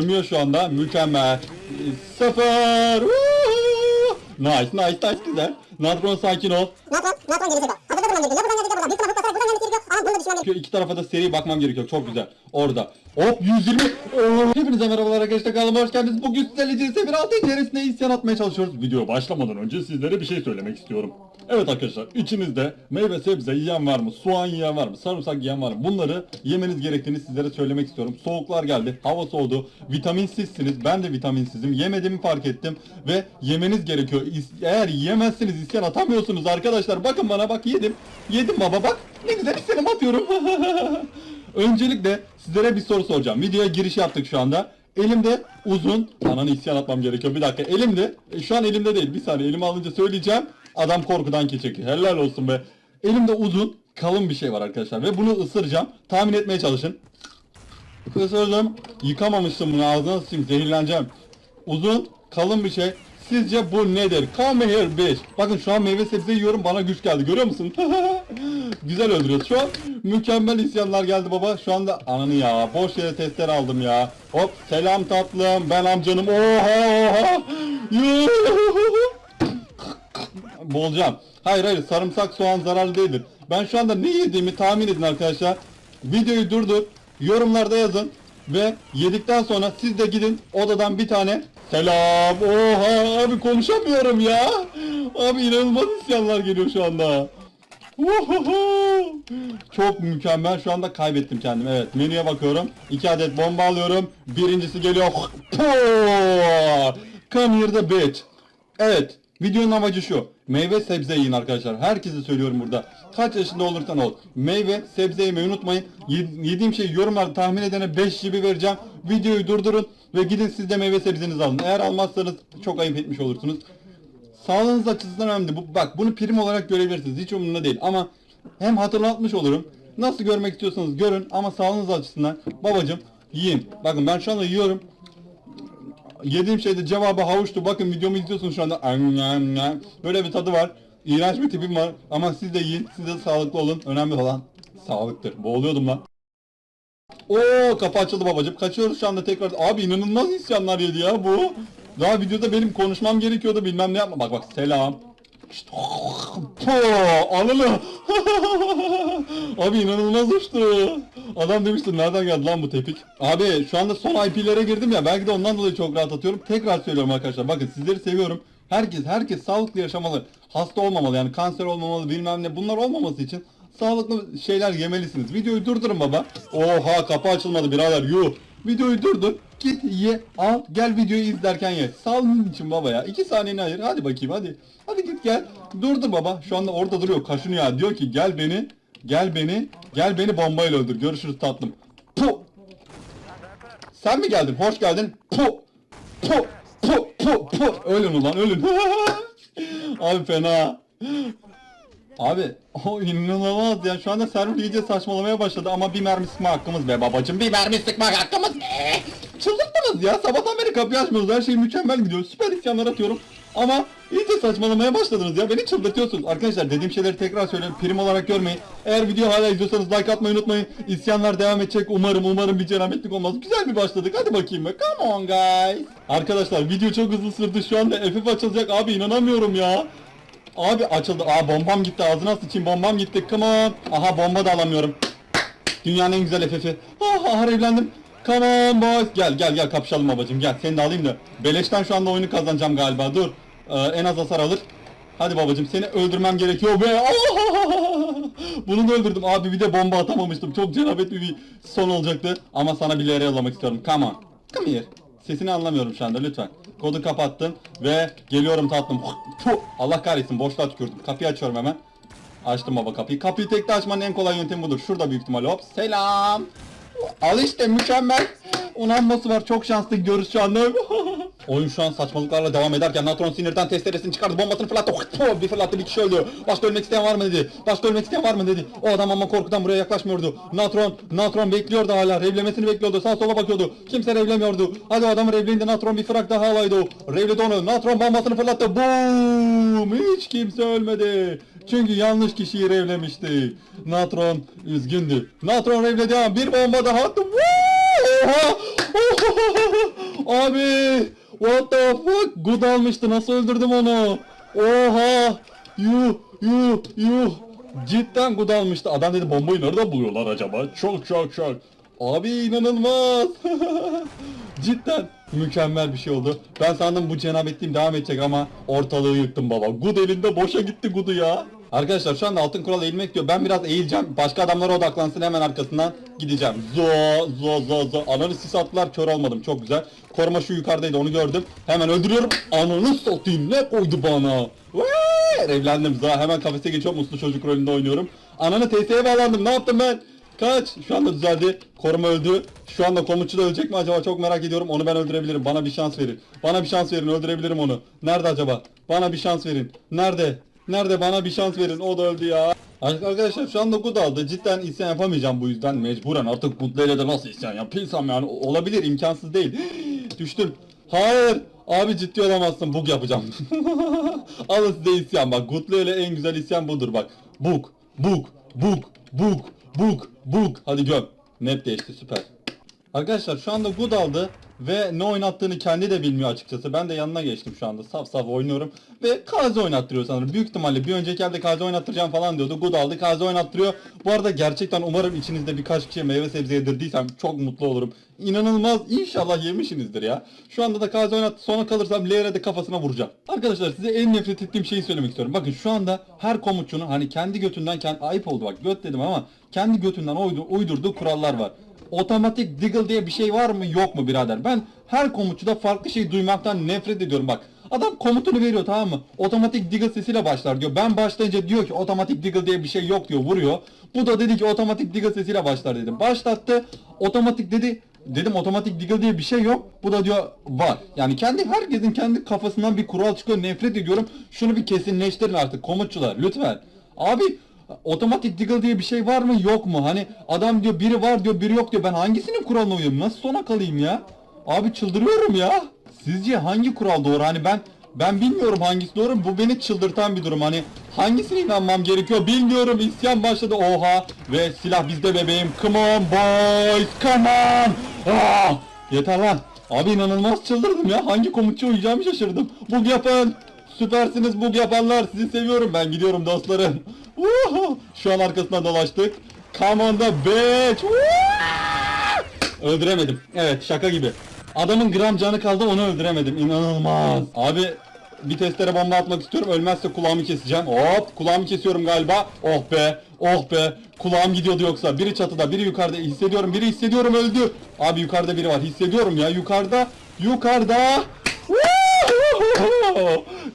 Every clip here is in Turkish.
Görünmüyor şu anda. Mükemmel. Sıfır. Woo! Nice nice nice güzel. Natron sakin ol. Natron, Natron geri. Hazırda durmam gerekiyor. Ya buradan da buradan. Büyük ihtimal hukuk buradan gelmesi gerekiyor. Ama bunu da düşünmem Şu iki tarafa da seri bakmam gerekiyor. Çok güzel. Orada. Hop 120. Oo. Hepinize merhabalar arkadaşlar. Kanalıma hoş geldiniz. Bugün sizlerle CS 1 içerisinde isyan atmaya çalışıyoruz. Video başlamadan önce sizlere bir şey söylemek istiyorum. Evet arkadaşlar içinizde meyve sebze yiyen var mı? Soğan yiyen var mı? Sarımsak yiyen var mı? Bunları yemeniz gerektiğini sizlere söylemek istiyorum. Soğuklar geldi. Hava soğudu. Vitaminsizsiniz. Ben de vitaminsizim. Yemediğimi fark ettim. Ve yemeniz gerekiyor. Eğer yemezseniz isyan atamıyorsunuz arkadaşlar. Bakın bana bak yedim. Yedim baba bak. Ne güzel isyanım atıyorum. Öncelikle sizlere bir soru soracağım. Videoya giriş yaptık şu anda. Elimde uzun, ananı isyan atmam gerekiyor bir dakika. Elimde, e, şu an elimde değil bir saniye elime alınca söyleyeceğim. Adam korkudan keçek. Helal olsun be. Elimde uzun, kalın bir şey var arkadaşlar ve bunu ısıracağım. Tahmin etmeye çalışın. Isırdım. Yıkamamıştım bunu ağzına sıçayım zehirleneceğim. Uzun, kalın bir şey. Sizce bu nedir? Come here bitch. Bakın şu an meyve sebze yiyorum bana güç geldi görüyor musun? Güzel öldürüyoruz. Şu an mükemmel isyanlar geldi baba. Şu anda ananı ya boş yere testere aldım ya. Hop selam tatlım ben amcanım. Oha oha. Bolcam. Hayır hayır sarımsak soğan zararlı değildir. Ben şu anda ne yediğimi tahmin edin arkadaşlar. Videoyu durdur. Yorumlarda yazın. Ve yedikten sonra siz de gidin odadan bir tane Selam. Oha abi konuşamıyorum ya. Abi inanılmaz isyanlar geliyor şu anda. Uhuhu. Çok mükemmel. Şu anda kaybettim kendimi. Evet menüye bakıyorum. İki adet bomba alıyorum. Birincisi geliyor. Poo! Come here the bitch. Evet. Videonun amacı şu. Meyve sebze yiyin arkadaşlar. Herkese söylüyorum burada. Kaç yaşında olursan ol. Meyve sebze yemeyi unutmayın. Ye- Yediğim şeyi yorumlarda tahmin edene 5 GB vereceğim. Videoyu durdurun ve gidin siz de meyve sebzenizi alın. Eğer almazsanız çok ayıp etmiş olursunuz. Sağlığınız açısından önemli. Bu, bak bunu prim olarak görebilirsiniz. Hiç umurumda değil. Ama hem hatırlatmış olurum. Nasıl görmek istiyorsanız görün ama sağlığınız açısından babacım yiyin. Bakın ben şu anda yiyorum. Yediğim şeyde cevabı havuçtu. Bakın videomu izliyorsunuz şu anda. Böyle bir tadı var. İğrenç bir tipim var. Ama siz de yiyin. Siz de sağlıklı olun. Önemli olan sağlıktır. Boğuluyordum lan. Oo kapı açıldı babacım. Kaçıyoruz şu anda tekrar. Abi inanılmaz isyanlar yedi ya bu. Daha videoda benim konuşmam gerekiyordu bilmem ne yapma. Bak bak selam. İşte, po, ananı. Abi inanılmaz uçtu. Adam demişti nereden geldi lan bu tepik. Abi şu anda son IP'lere girdim ya belki de ondan dolayı çok rahat atıyorum. Tekrar söylüyorum arkadaşlar bakın sizleri seviyorum. Herkes herkes sağlıklı yaşamalı. Hasta olmamalı yani kanser olmamalı bilmem ne bunlar olmaması için sağlıklı şeyler yemelisiniz. Videoyu durdurun baba. Oha kapı açılmadı birader yuh. Videoyu durdur. Git ye al gel videoyu izlerken ye. Sağlığın için baba ya. 2 saniyeni ayır. Hadi bakayım hadi. Hadi git gel. Durdur baba. Şu anda orada duruyor. Kaşınıyor. Diyor ki gel beni. Gel beni. Gel beni bombayla öldür. Görüşürüz tatlım. Puh. Sen mi geldin? Hoş geldin. Puh. Puh. Puh. Puh. Puh. Ölün ulan ölün. Abi fena. Abi o inanılmaz ya. Şu anda server iyice saçmalamaya başladı ama bir mermi sıkma hakkımız be babacım bir mermi sıkma hakkımız be. Çıldırttınız ya. Sabahtan beri kapıyı açmıyoruz. Her şey mükemmel gidiyor. Süper isyanlar atıyorum. Ama iyice saçmalamaya başladınız ya. Beni çıldırtıyorsunuz. Arkadaşlar dediğim şeyleri tekrar söylüyorum. Prim olarak görmeyin. Eğer video hala izliyorsanız like atmayı unutmayın. İsyanlar devam edecek. Umarım umarım bir cenabetlik olmaz. Güzel bir başladık. Hadi bakayım be. Come on guys. Arkadaşlar video çok hızlı sürdü. Şu anda FF açılacak. Abi inanamıyorum ya Abi açıldı. Aa bombam gitti. Ağzına sıçayım bombam gitti. Come on. Aha bomba da alamıyorum. Dünyanın en güzel FF'i. Ah ah evlendim. Come on boys. Gel gel gel kapışalım babacım. Gel seni de alayım da. Beleşten şu anda oyunu kazanacağım galiba. Dur. Ee, en az hasar alır. Hadi babacım seni öldürmem gerekiyor be. Ah! Bunu da öldürdüm. Abi bir de bomba atamamıştım. Çok cenabetli bir son olacaktı. Ama sana bir LR yollamak istiyorum. Come on. Come here. Sesini anlamıyorum şu anda lütfen. Kodu kapattım ve geliyorum tatlım. Puh! Allah kahretsin boşluğa tükürdüm. Kapıyı açıyorum hemen. Açtım baba kapıyı. Kapıyı tekte açmanın en kolay yöntemi budur. Şurada büyük ihtimalle hop. Selam. Al işte mükemmel. Unanması var. Çok şanslı gidiyoruz şu anda. Oyun şu an saçmalıklarla devam ederken Natron sinirden testeresini çıkardı. Bombasını fırlattı. Puh! Bir fırlattı bir kişi öldü. Başka ölmek isteyen var mı dedi. Başka ölmek isteyen var mı dedi. O adam ama korkudan buraya yaklaşmıyordu. Natron, Natron bekliyordu hala. Revlemesini bekliyordu. Sağ sola bakıyordu. Kimse revlemiyordu. Hadi o adamı revleyince Natron bir fırak daha alaydı. Revledi onu. Natron bombasını fırlattı. Boom! Hiç kimse ölmedi. Çünkü yanlış kişiyi revlemişti. Natron üzgündü. Natron revledi ama bir bomba daha attı. Oha! Abi! What the fuck? Good almıştı. Nasıl öldürdüm onu? Oha! Yuh! Yuh! Yuh! Cidden good almıştı. Adam dedi bombayı nereden buluyorlar acaba? Çok çok çok. Abi inanılmaz. Cidden mükemmel bir şey oldu. Ben sandım bu cenabetliğim devam edecek ama ortalığı yıktım baba. Good elinde boşa gitti Good'u ya. Arkadaşlar şu anda altın kural eğilmek diyor. Ben biraz eğileceğim. Başka adamlara odaklansın hemen arkasından gideceğim. Zo zo zo zo. Ananı attılar kör olmadım. Çok güzel. Koruma şu yukarıdaydı onu gördüm. Hemen öldürüyorum. Ananı satayım ne koydu bana. Vay! Evlendim za. Hemen kafese geçiyorum. Uslu çocuk rolünde oynuyorum. Ananı TS'ye bağlandım. Ne yaptım ben? Kaç. Şu anda düzeldi. Koruma öldü. Şu anda komutçu da ölecek mi acaba? Çok merak ediyorum. Onu ben öldürebilirim. Bana bir şans verin. Bana bir şans verin. Öldürebilirim onu. Nerede acaba? Bana bir şans verin. Nerede? Nerede? Bana bir şans verin. O da öldü ya. Arkadaşlar şu anda Good aldı. Cidden isyan yapamayacağım bu yüzden. Mecburen artık ile de nasıl isyan yapıyorsam yani. Olabilir. imkansız değil. Düştüm. Hayır. Abi ciddi olamazsın. Bug yapacağım. Alın size isyan bak. Good'la ile en güzel isyan budur bak. Bug. Bug. Bug. Bug. Bug. Bug. Hadi göm. Net değişti süper. Arkadaşlar şu anda Good aldı ve ne oynattığını kendi de bilmiyor açıkçası. Ben de yanına geçtim şu anda. Saf saf oynuyorum. Ve Kazi oynattırıyor sanırım. Büyük ihtimalle bir önceki elde Kazi oynattıracağım falan diyordu. Good aldı Kazi oynattırıyor. Bu arada gerçekten umarım içinizde birkaç kişiye meyve sebze yedirdiysem çok mutlu olurum. İnanılmaz inşallah yemişsinizdir ya. Şu anda da Kazi oynattı sonra kalırsam Leyr'e de kafasına vuracağım. Arkadaşlar size en nefret ettiğim şeyi söylemek istiyorum. Bakın şu anda her komutçunun hani kendi götünden kendi ayıp oldu bak göt dedim ama kendi götünden uydur, uydurduğu kurallar var otomatik diggle diye bir şey var mı yok mu birader? Ben her komutçuda farklı şey duymaktan nefret ediyorum bak. Adam komutunu veriyor tamam mı? Otomatik diggle sesiyle başlar diyor. Ben başlayınca diyor ki otomatik diggle diye bir şey yok diyor vuruyor. Bu da dedi ki otomatik diggle sesiyle başlar dedim. Başlattı. Otomatik dedi. Dedim otomatik diggle diye bir şey yok. Bu da diyor var. Yani kendi herkesin kendi kafasından bir kural çıkıyor. Nefret ediyorum. Şunu bir kesinleştirin artık komutçular lütfen. Abi otomatik diggle diye bir şey var mı yok mu? Hani adam diyor biri var diyor biri yok diyor. Ben hangisinin kuralına uyuyorum? Nasıl sona kalayım ya? Abi çıldırıyorum ya. Sizce hangi kural doğru? Hani ben ben bilmiyorum hangisi doğru. Bu beni çıldırtan bir durum. Hani hangisine inanmam gerekiyor bilmiyorum. İsyan başladı. Oha. Ve silah bizde bebeğim. Come on boys. Come on. Ah! Yeter lan. Abi inanılmaz çıldırdım ya. Hangi komutçu uyuyacağımı şaşırdım. Bug yapın. Süpersiniz bug yapanlar. Sizi seviyorum. Ben gidiyorum dostlarım. Woohoo! Şu an arkasından dolaştık. Come on the bitch. Öldüremedim. Evet şaka gibi. Adamın gram canı kaldı onu öldüremedim. İnanılmaz. Abi bir testere bomba atmak istiyorum. Ölmezse kulağımı keseceğim. Hop kulağımı kesiyorum galiba. Oh be. Oh be. Kulağım gidiyordu yoksa. Biri çatıda biri yukarıda. Hissediyorum. Biri hissediyorum öldü. Abi yukarıda biri var. Hissediyorum ya. Yukarıda. Yukarıda.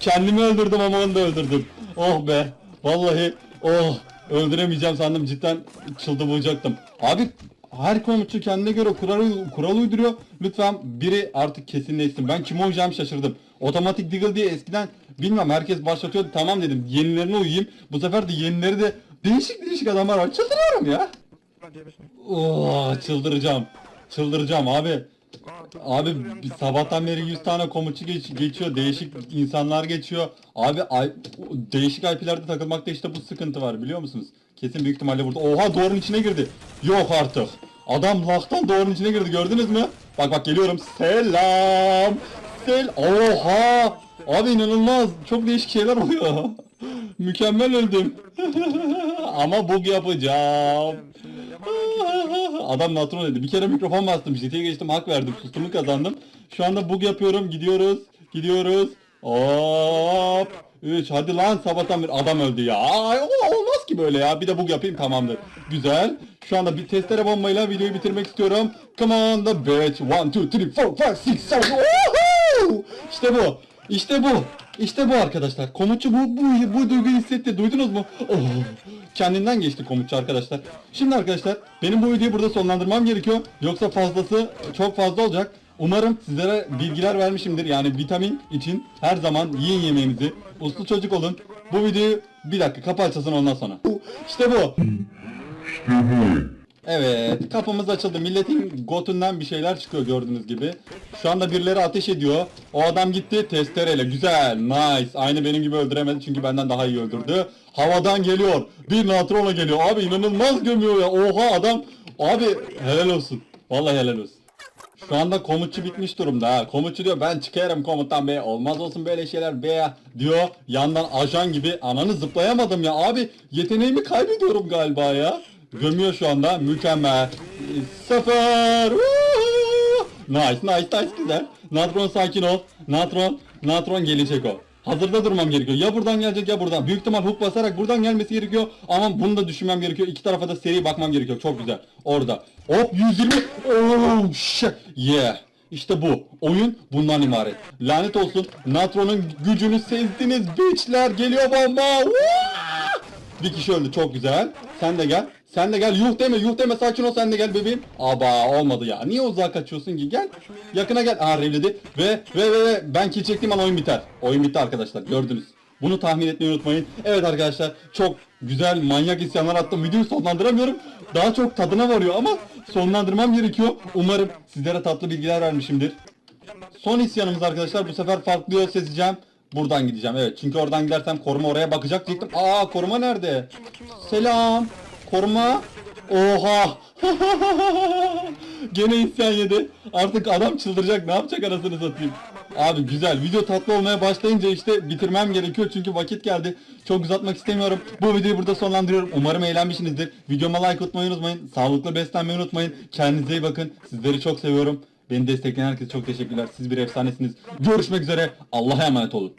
Kendimi öldürdüm ama onu da öldürdüm. Oh be. Vallahi oh öldüremeyeceğim sandım cidden çıldırmayacaktım. Abi her komutçu kendine göre kural, kural uyduruyor. Lütfen biri artık kesinleşsin. Ben kime uyacağımı şaşırdım. Otomatik diggle diye eskiden bilmem herkes başlatıyordu. Tamam dedim yenilerine uyuyayım. Bu sefer de yenileri de değişik değişik adamlar var. Çıldırıyorum ya. Oh, çıldıracağım. Çıldıracağım abi. Abi bir sabahtan beri 100 tane komutçu geç- geçiyor. Değişik insanlar geçiyor. Abi ay- değişik IP'lerde takılmakta işte bu sıkıntı var biliyor musunuz? Kesin büyük ihtimalle burada. Oha doğrunun içine girdi. Yok artık. Adam laktan doğrunun içine girdi gördünüz mü? Bak bak geliyorum. Selam. Sel. Oha. Abi inanılmaz. Çok değişik şeyler oluyor. Mükemmel öldüm. Ama bug yapacağım. Adam natron dedi. Bir kere mikrofon bastım. JT'ye geçtim hak verdim. Sustumu kazandım. Şu anda bug yapıyorum. Gidiyoruz. Gidiyoruz. Hop. 3 hadi lan sabahtan bir adam öldü ya. Ay, olmaz ki böyle ya. Bir de bug yapayım tamamdır. Güzel. Şu anda bir testere bombayla videoyu bitirmek istiyorum. Come on the bitch. 1 2 3 4 5 6 7 Woohoo! İşte bu. İşte bu. İşte bu arkadaşlar. Komutçu bu bu bu duyguyu hissetti. Duydunuz mu? Oh. Kendinden geçti komutçu arkadaşlar. Şimdi arkadaşlar benim bu videoyu burada sonlandırmam gerekiyor. Yoksa fazlası çok fazla olacak. Umarım sizlere bilgiler vermişimdir. Yani vitamin için her zaman yiyin yemeğinizi. Uslu çocuk olun. Bu videoyu bir dakika kapı ondan sonra. İşte bu. Evet kapımız açıldı. Milletin gotundan bir şeyler çıkıyor gördüğünüz gibi. Şu anda birileri ateş ediyor. O adam gitti testereyle. Güzel. Nice. Aynı benim gibi öldüremedi çünkü benden daha iyi öldürdü. Havadan geliyor. Bir natrona geliyor. Abi inanılmaz gömüyor ya. Oha adam. Abi helal olsun. Vallahi helal olsun. Şu anda komutçu bitmiş durumda ha. Komutçu diyor ben çıkarım komutan bey. Olmaz olsun böyle şeyler be diyor. Yandan ajan gibi ananı zıplayamadım ya. Abi yeteneğimi kaybediyorum galiba ya. Gömüyor şu anda. Mükemmel. Sıfır. Nice nice nice güzel. Natron sakin ol. Natron. Natron gelecek o. Hazırda durmam gerekiyor. Ya buradan gelecek ya buradan. Büyük ihtimal hook basarak buradan gelmesi gerekiyor. Ama bunu da düşünmem gerekiyor. İki tarafa da seri bakmam gerekiyor. Çok güzel. Orada. Hop 120. Oh shit. Yeah. İşte bu. Oyun bundan ibaret. Lanet olsun. Natron'un gücünü sezdiniz. Bitchler geliyor bomba. Woo! Bir kişi öldü çok güzel. Sen de gel. Sen de gel. Yuh deme yuh deme sakin ol sen de gel bebeğim. Aba olmadı ya. Niye uzağa kaçıyorsun ki? Gel. Yakına gel. Aa revledi. Ve ve ve, ve ben kill çektiğim an oyun biter. Oyun bitti arkadaşlar gördünüz. Bunu tahmin etmeyi unutmayın. Evet arkadaşlar çok güzel manyak isyanlar attım. Videoyu sonlandıramıyorum. Daha çok tadına varıyor ama sonlandırmam gerekiyor. Umarım sizlere tatlı bilgiler vermişimdir. Son isyanımız arkadaşlar bu sefer farklı yol seçeceğim. Buradan gideceğim evet. Çünkü oradan gidersem koruma oraya bakacak diyecektim. Aa koruma nerede? Selam. Koruma. Oha. Gene isyan yedi. Artık adam çıldıracak. Ne yapacak anasını satayım. Abi güzel. Video tatlı olmaya başlayınca işte bitirmem gerekiyor. Çünkü vakit geldi. Çok uzatmak istemiyorum. Bu videoyu burada sonlandırıyorum. Umarım eğlenmişsinizdir. Videoma like atmayı unutmayın. Sağlıklı beslenmeyi unutmayın. Kendinize iyi bakın. Sizleri çok seviyorum. Beni destekleyen herkese çok teşekkürler. Siz bir efsanesiniz. Görüşmek üzere. Allah'a emanet olun.